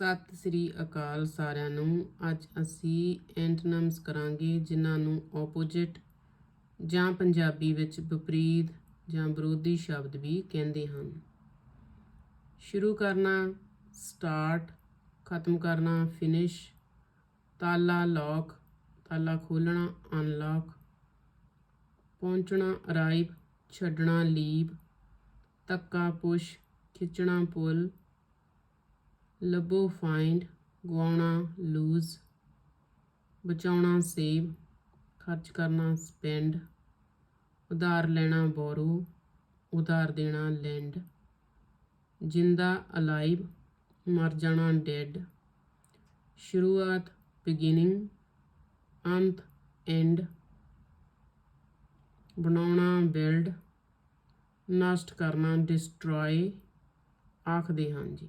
ਸਤਿ ਸ੍ਰੀ ਅਕਾਲ ਸਾਰਿਆਂ ਨੂੰ। ਅੱਜ ਅਸੀਂ ਐਂਟੋਨਮਸ ਕਰਾਂਗੇ ਜਿਨ੍ਹਾਂ ਨੂੰ ਆਪੋਜੀਟ ਜਾਂ ਪੰਜਾਬੀ ਵਿੱਚ ਵਿਪਰੀਤ ਜਾਂ ਵਿਰੋਧੀ ਸ਼ਬਦ ਵੀ ਕਹਿੰਦੇ ਹਨ। ਸ਼ੁਰੂ ਕਰਨਾ ਸਟਾਰਟ ਖਤਮ ਕਰਨਾ ਫਿਨਿਸ਼ ਤਾਲਾ ਲੌਕ ਤਾਲਾ ਖੋਲਣਾ ਅਨਲੌਕ ਪਹੁੰਚਣਾ ਅਰਾਈਵ ਛੱਡਣਾ ਲੀਵ ਤੱਕਾ ਪੁਸ਼ ਖਿੱਚਣਾ ਪੁੱਲ ਲੱਭੋ ਫਾਈਂਡ ਗਵਾਉਣਾ ਲੂਜ਼ ਬਚਾਉਣਾ ਸੇਵ ਖਰਚ ਕਰਨਾ ਸਪੈਂਡ ਉਧਾਰ ਲੈਣਾ ਬੋਰੋ ਉਧਾਰ ਦੇਣਾ ਲੈਂਡ ਜਿੰਦਾ ਅਲਾਈਵ ਮਰ ਜਾਣਾ ਡੈਡ ਸ਼ੁਰੂਆਤ ਬਿਗਿਨਿੰਗ ਅੰਤ ਐਂਡ ਬਣਾਉਣਾ ਬਿਲਡ ਨਸ਼ਟ ਕਰਨਾ ਡਿਸਟਰੋਏ ਆਖਦੇ ਹਾਂ ਜੀ।